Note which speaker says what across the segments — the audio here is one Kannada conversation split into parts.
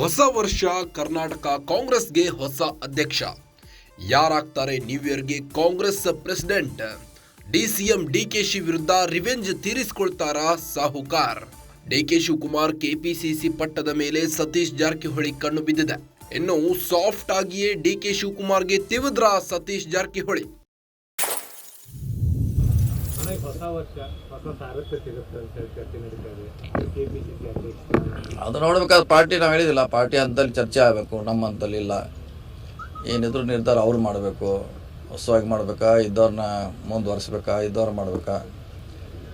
Speaker 1: ಹೊಸ ವರ್ಷ ಕರ್ನಾಟಕ ಕಾಂಗ್ರೆಸ್ಗೆ ಹೊಸ ಅಧ್ಯಕ್ಷ. ಯಾರಾಗ್ತಾರೆ ನ್ಯೂ ಇಯರ್ಗೆ Congress president? D CM DKShi ವಿರುದ್ಧ ರಿವೆಂಜ್ ತೀರಿಸಿಕೊಳ್ತಾರಾ ಸಾಹುಕಾರ್? ಡಿಕೆ ಶಿವಕುಮಾರ್ ಕೆಪಿಸಿಸಿ ಪಟ್ಟದ ಮೇಲೆ ಸತೀಶ್ ಜಾರಕಿಹೊಳಿ ಕಣ್ಣು ಬಿದ್ದಿದೆ. ಇನ್ನು ಸಾಫ್ಟ್ ಆಗಿಯೇ ಡಿಕೆ ಶಿವಕುಮಾರ್ಗೆ ತಿವಿದ್ರ ಸತೀಶ್ ಜಾರಕಿಹೊಳಿ.
Speaker 2: ಅದು ನೋಡ್ಬೇಕಾದ್ರೆ ಪಾರ್ಟಿ ನಾವು ಹೇಳಿದಿಲ್ಲ, ಪಾರ್ಟಿ ಅಂತಲ್ಲಿ ಚರ್ಚೆ ಆಗಬೇಕು, ನಮ್ಮ ಅಂತಲ್ಲಿ ಇಲ್ಲ. ಏನಿದ್ರು ನಿರ್ಧಾರ ಅವ್ರು ಮಾಡಬೇಕು ಹೊಸವಾಗಿ ಮಾಡಬೇಕಾ, ಇದ್ದವ್ರನ್ನ ಮುಂದುವರಿಸ್ಬೇಕಾ ಇದ್ದವ್ರು ಮಾಡಬೇಕಾ?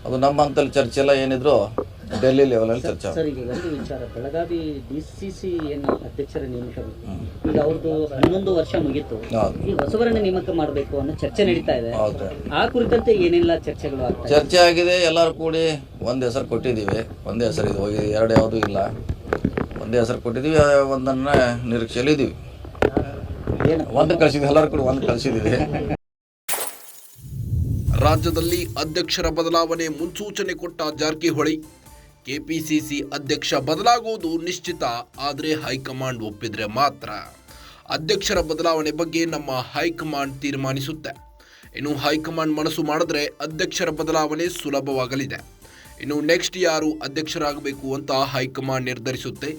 Speaker 2: ಅದು ನಮ್ಮ ಹಂತಲ್ಲಿ ಚರ್ಚೆ ಎಲ್ಲ ಏನಿದ್ರು ಡೆಲ್ಲಿ ಲೆವೆಲಲ್ಲಿ ಚರ್ಚೆ
Speaker 3: ಸರ್ ಈಗ ಒಂದು ವಿಚಾರ. ಬೆಳಗಾವಿ ಡಿ ಸಿ ಸಿ ಏನು ಅಧ್ಯಕ್ಷರ ನೇಮಕ. ಈಗ ಅವ್ರದ್ದು ಹನ್ನೊಂದು ವರ್ಷ ಮುಗೀತು.
Speaker 2: ಈ
Speaker 3: ಈಗ ಹೊಸಬರನ್ನ ನೇಮಕ ಮಾಡಬೇಕು ಅನ್ನೋ ಚರ್ಚೆ ನಡೀತಾ ಇದೆ. ಆ ಕುರಿತಂತೆ ಏನೆಲ್ಲ ಚರ್ಚೆಗಳು
Speaker 2: ಚರ್ಚೆ ಆಗಿದೆ. ಎಲ್ಲರೂ ಕೂಡಿ ಒಂದು ಹೆಸರು ಕೊಟ್ಟಿದ್ದೀವಿ. ಒಂದೇ ಹೆಸರು ಇದು. ಹೋಗಿ ಎರಡು ಯಾವುದೂ ಇಲ್ಲ. ಒಂದೇ ಹೆಸರು ಕೊಟ್ಟಿದ್ದೀವಿ. ಒಂದನ್ನ ನಿರೀಕ್ಷೆಯಲ್ಲಿ ಇದ್ದೀವಿ.
Speaker 3: ಏನು?
Speaker 2: ಒಂದು ಕಳಿಸಿದ್ವಿ. ಎಲ್ಲರೂ ಕೂಡ ಒಂದು ಕಳಿಸಿದ್ದೀವಿ.
Speaker 1: ರಾಜ್ಯದಲ್ಲಿ ಅಧ್ಯಕ್ಷರ ಬದಲಾವಣೆ ಮುನ್ಸೂಚನೆ ಕೊಟ್ಟ ಜಾರಕಿಹೊಳಿ. ಕೆಪಿಸಿಸಿ ಅಧ್ಯಕ್ಷ ಬದಲಾಗುವುದು ನಿಶ್ಚಿತ, ಆದರೆ ಹೈಕಮಾಂಡ್ ಒಪ್ಪಿದ್ರೆ ಮಾತ್ರ. ಅಧ್ಯಕ್ಷರ ಬದಲಾವಣೆ ಬಗ್ಗೆ ನಮ್ಮ ಹೈಕಮಾಂಡ್ ತೀರ್ಮಾನಿಸುತ್ತೆ. ಇನ್ನು ಹೈಕಮಾಂಡ್ ಮನಸ್ಸು ಮಾಡಿದ್ರೆ ಅಧ್ಯಕ್ಷರ ಬದಲಾವಣೆ ಸುಲಭವಾಗಲಿದೆ. ಇನ್ನು ನೆಕ್ಸ್ಟ್ ಯಾರು ಅಧ್ಯಕ್ಷರಾಗಬೇಕು ಅಂತ ಹೈಕಮಾಂಡ್ ನಿರ್ಧರಿಸುತ್ತೆ.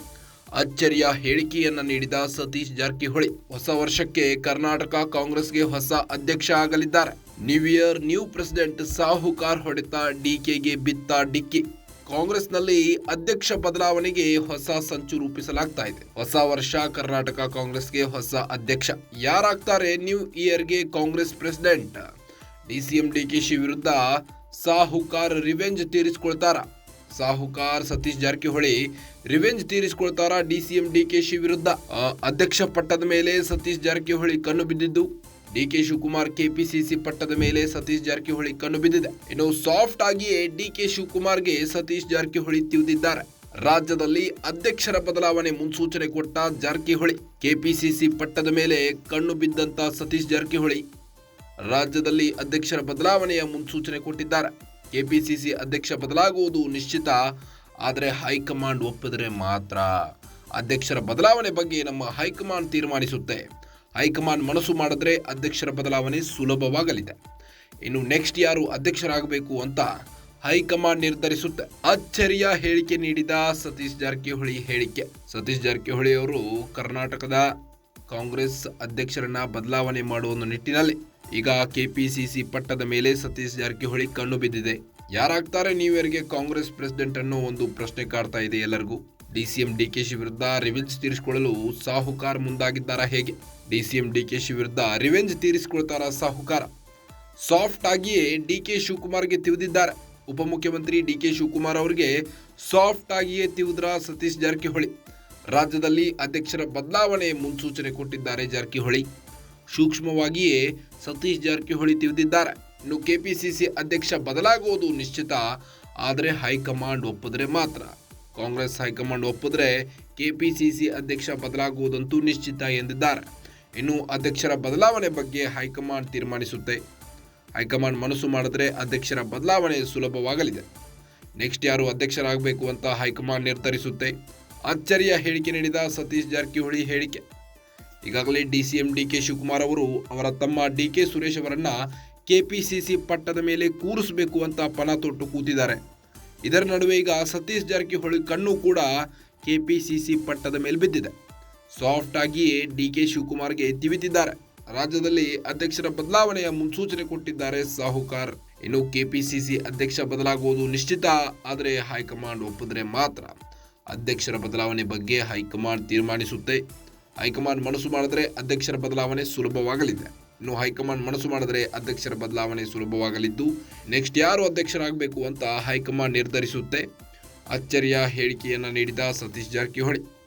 Speaker 1: ಅಚ್ಚರಿಯ ಹೇಳಿಕೆಯನ್ನ ನೀಡಿದ ಸತೀಶ್ ಜಾರಕಿಹೊಳಿ. ಹೊಸ ವರ್ಷಕ್ಕೆ ಕರ್ನಾಟಕ ಕಾಂಗ್ರೆಸ್ಗೆ ಹೊಸ ಅಧ್ಯಕ್ಷ ಆಗಲಿದ್ದಾರೆ. ನ್ಯೂ ಇಯರ್ ನ್ಯೂ ಪ್ರೆಸಿಡೆಂಟ್ ಸಾಹುಕಾರ್ ಹೊಡೆತ ಡಿಕೆಗೆ ಬಿತ್ತ ಡಿಕ್ಕಿ. ಕಾಂಗ್ರೆಸ್ನಲ್ಲಿ ಅಧ್ಯಕ್ಷ ಬದಲಾವಣೆಗೆ ಹೊಸ ಸಂಚು ರೂಪಿಸಲಾಗ್ತಾ ಇದೆ. ಹೊಸ ವರ್ಷ ಕರ್ನಾಟಕ ಕಾಂಗ್ರೆಸ್ಗೆ ಹೊಸ ಅಧ್ಯಕ್ಷ. ಯಾರಾಗ್ತಾರೆ ನ್ಯೂ ಇಯರ್ಗೆ ಕಾಂಗ್ರೆಸ್ ಪ್ರೆಸಿಡೆಂಟ್? ಡಿಸಿಎಂ ಡಿಕೆಶಿ ವಿರುದ್ಧ ಸಾಹುಕಾರ್ ರಿವೆಂಜ್ ತೀರಿಸಿಕೊಳ್ತಾರ? ಸಾಹುಕಾರ್ ಸತೀಶ್ ಜಾರಕಿಹೊಳಿ ರಿವೆಂಜ್ ತೀರಿಸಿಕೊಳ್ತಾರ ಡಿಸಿಎಂ ಡಿಕೆಶಿ ವಿರುದ್ಧ? ಅಧ್ಯಕ್ಷ ಪಟ್ಟದ ಮೇಲೆ ಸತೀಶ್ ಜಾರಕಿಹೊಳಿ ಕಣ್ಣು ಬಿದ್ದಿದ್ದು. ಡಿಕೆ ಶಿವಕುಮಾರ್ ಕೆಪಿಸಿಸಿ ಪಟ್ಟದ ಮೇಲೆ ಸತೀಶ್ ಜಾರಕಿಹೊಳಿ ಕಣ್ಣು ಬಿದ್ದಿದೆ. ಇನ್ನು ಸಾಫ್ಟ್ ಆಗಿಯೇ ಡಿಕೆ ಶಿವಕುಮಾರ್ಗೆ ಸತೀಶ್ ಜಾರಕಿಹೊಳಿ ತಿಳಿದಿದ್ದಾರೆ ರಾಜ್ಯದಲ್ಲಿ ಅಧ್ಯಕ್ಷರ ಬದಲಾವಣೆ ಮುನ್ಸೂಚನೆ ಕೊಟ್ಟ ಜಾರಕಿಹೊಳಿ ಕೆಪಿಸಿಸಿ ಪಟ್ಟದ ಮೇಲೆ ಕಣ್ಣು ಬಿದ್ದಂತ ಸತೀಶ್ ಜಾರಕಿಹೊಳಿ ರಾಜ್ಯದಲ್ಲಿ ಅಧ್ಯಕ್ಷರ ಬದಲಾವಣೆಯ ಮುನ್ಸೂಚನೆ ಕೊಟ್ಟಿದ್ದಾರೆ. ಕೆಪಿಸಿಸಿ ಅಧ್ಯಕ್ಷ ಬದಲಾಗುವುದು ನಿಶ್ಚಿತ, ಆದರೆ ಹೈಕಮಾಂಡ್ ಒಪ್ಪಿದರೆ ಮಾತ್ರ. ಅಧ್ಯಕ್ಷರ ಬದಲಾವಣೆ ಬಗ್ಗೆ ನಮ್ಮ ಹೈಕಮಾಂಡ್ ತೀರ್ಮಾನಿಸುತ್ತೆ. ಹೈಕಮಾಂಡ್ ಮನಸ್ಸು ಮಾಡಿದ್ರೆ ಅಧ್ಯಕ್ಷರ ಬದಲಾವಣೆ ಸುಲಭವಾಗಲಿದೆ. ಇನ್ನು ನೆಕ್ಸ್ಟ್ ಯಾರು ಅಧ್ಯಕ್ಷರಾಗಬೇಕು ಅಂತ ಹೈಕಮಾಂಡ್ ನಿರ್ಧರಿಸುತ್ತೆ. ಅಚ್ಚರಿಯ ಹೇಳಿಕೆ ನೀಡಿದ ಸತೀಶ್ ಜಾರಕಿಹೊಳಿ ಹೇಳಿಕೆ. ಸತೀಶ್ ಜಾರಕಿಹೊಳಿ ಅವರು ಕರ್ನಾಟಕದ ಕಾಂಗ್ರೆಸ್ ಅಧ್ಯಕ್ಷರನ್ನ ಬದಲಾವಣೆ ಮಾಡುವ ನಿಟ್ಟಿನಲ್ಲಿ ಈಗ ಕೆಪಿಸಿಸಿ ಪಟ್ಟದ ಮೇಲೆ ಸತೀಶ್ ಜಾರಕಿಹೊಳಿ ಕಣ್ಣು ಬಿದ್ದಿದೆ. ಯಾರಾಗ್ತಾರೆ ನ್ಯೂ ಇಯರ್ಗೆ ಕಾಂಗ್ರೆಸ್ ಪ್ರೆಸಿಡೆಂಟ್ ಅನ್ನೋ ಒಂದು ಪ್ರಶ್ನೆ ಕಾಡ್ತಾ ಇದೆ ಎಲ್ಲರಿಗೂ. ಡಿಸಿಎಂ ಡಿಕೆಶಿ ವಿರುದ್ಧ ರಿವೆಂಜ್ ತೀರಿಸಿಕೊಳ್ಳಲು ಸಾಹುಕಾರ ಮುಂದಾಗಿದ್ದಾರಾ ಹೇಗೆ? ಡಿಸಿಎಂ ಡಿಕೆಶಿ ವಿರುದ್ಧ ರಿವೆಂಜ್ ತೀರಿಸಿಕೊಳ್ತಾರ ಸಾಹುಕಾರ? ಸಾಫ್ಟ್ ಆಗಿಯೇ ಡಿಕೆ ಶಿವಕುಮಾರ್ಗೆ ತಿಳಿದಿದ್ದಾರೆ ಉಪಮುಖ್ಯಮಂತ್ರಿ ಡಿಕೆ ಶಿವಕುಮಾರ್ ಅವರಿಗೆ ಸಾಫ್ಟ್ ಆಗಿಯೇ ತಿವಿದ್ರ ಸತೀಶ್ ಜಾರಕಿಹೊಳಿ. ರಾಜ್ಯದಲ್ಲಿ ಅಧ್ಯಕ್ಷರ ಬದಲಾವಣೆ ಮುನ್ಸೂಚನೆ ಕೊಟ್ಟಿದ್ದಾರೆ ಜಾರಕಿಹೊಳಿ. ಸೂಕ್ಷ್ಮವಾಗಿಯೇ ಸತೀಶ್ ಜಾರಕಿಹೊಳಿ ತಿಳಿದಿದ್ದಾರೆ ಇನ್ನು ಕೆಪಿಸಿಸಿ ಅಧ್ಯಕ್ಷ ಬದಲಾಗುವುದು ನಿಶ್ಚಿತ. ಆದರೆ ಹೈಕಮಾಂಡ್ ಒಪ್ಪಿದ್ರೆ ಮಾತ್ರ. ಕಾಂಗ್ರೆಸ್ ಹೈಕಮಾಂಡ್ ಒಪ್ಪಿದ್ರೆ ಕೆಪಿಸಿಸಿ ಅಧ್ಯಕ್ಷ ಬದಲಾಗುವುದಂತೂ ನಿಶ್ಚಿತ ಎಂದಿದ್ದಾರೆ. ಇನ್ನು ಅಧ್ಯಕ್ಷರ ಬದಲಾವಣೆ ಬಗ್ಗೆ ಹೈಕಮಾಂಡ್ ತೀರ್ಮಾನಿಸುತ್ತೆ. ಹೈಕಮಾಂಡ್ ಮನಸ್ಸು ಮಾಡಿದ್ರೆ ಅಧ್ಯಕ್ಷರ ಬದಲಾವಣೆ ಸುಲಭವಾಗಲಿದೆ. ನೆಕ್ಸ್ಟ್ ಯಾರು ಅಧ್ಯಕ್ಷರಾಗಬೇಕು ಅಂತ ಹೈಕಮಾಂಡ್ ನಿರ್ಧರಿಸುತ್ತೆ. ಅಚ್ಚರಿಯ ಹೇಳಿಕೆ ನೀಡಿದ ಸತೀಶ್ ಜಾರಕಿಹೊಳಿ ಹೇಳಿಕೆ. ಈಗಾಗಲೇ D C M D K Shivakumar ಅವರು ಅವರ ತಮ್ಮ ಡಿ ಕೆ ಸುರೇಶ್ ಅವರನ್ನ ಕೆಪಿಸಿಸಿ ಪಟ್ಟದ ಮೇಲೆ ಕೂರಿಸಬೇಕು ಅಂತ ಪಣ ತೊಟ್ಟು ಕೂತಿದ್ದಾರೆ. ಇದರ ನಡುವೆ ಈಗ ಸತೀಶ್ ಜಾರಕಿಹೊಳಿ ಕಣ್ಣು ಕೂಡ ಕೆಪಿಸಿಸಿ ಪಟ್ಟದ ಮೇಲೆ ಬಿದ್ದಿದೆ. ಸಾಫ್ಟ್ ಆಗಿಯೇ ಡಿ ಕೆ ಶಿವಕುಮಾರ್ಗೆ ತಿವಿತಿದ್ದಾರೆ. ರಾಜ್ಯದಲ್ಲಿ ಅಧ್ಯಕ್ಷರ ಬದಲಾವಣೆಯ ಮುನ್ಸೂಚನೆ ಕೊಟ್ಟಿದ್ದಾರೆ ಸಾಹುಕಾರ್. ಇನ್ನು ಕೆಪಿಸಿಸಿ ಅಧ್ಯಕ್ಷ ಬದಲಾಗುವುದು ನಿಶ್ಚಿತ, ಆದರೆ ಹೈಕಮಾಂಡ್ ಒಪ್ಪಿದ್ರೆ ಮಾತ್ರ ಅಧ್ಯಕ್ಷರ ಬದಲಾವಣೆ ಬಗ್ಗೆ ಹೈಕಮಾಂಡ್ ತೀರ್ಮಾನಿಸುತ್ತೆ. ಹೈಕಮಾಂಡ್ ಮನಸ್ಸು ಮಾಡಿದ್ರೆ ಅಧ್ಯಕ್ಷರ ಬದಲಾವಣೆ ಸುಲಭವಾಗಲಿದೆ. ಇನ್ನು ಹೈಕಮಾಂಡ್ ಮನಸ್ಸು ಮಾಡಿದರೆ ಅಧ್ಯಕ್ಷರ ಬದಲಾವಣೆ ಸುಲಭವಾಗಲಿದ್ದು, ನೆಕ್ಸ್ಟ್ ಯಾರು ಅಧ್ಯಕ್ಷರಾಗಬೇಕು ಅಂತ ಹೈಕಮಾಂಡ್ ನಿರ್ಧರಿಸುತ್ತೆ. ಅಚ್ಚರಿಯ ಹೇಳಿಕೆಯನ್ನು ನೀಡಿದ ಸತೀಶ್ ಜಾರಕಿಹೊಳಿ.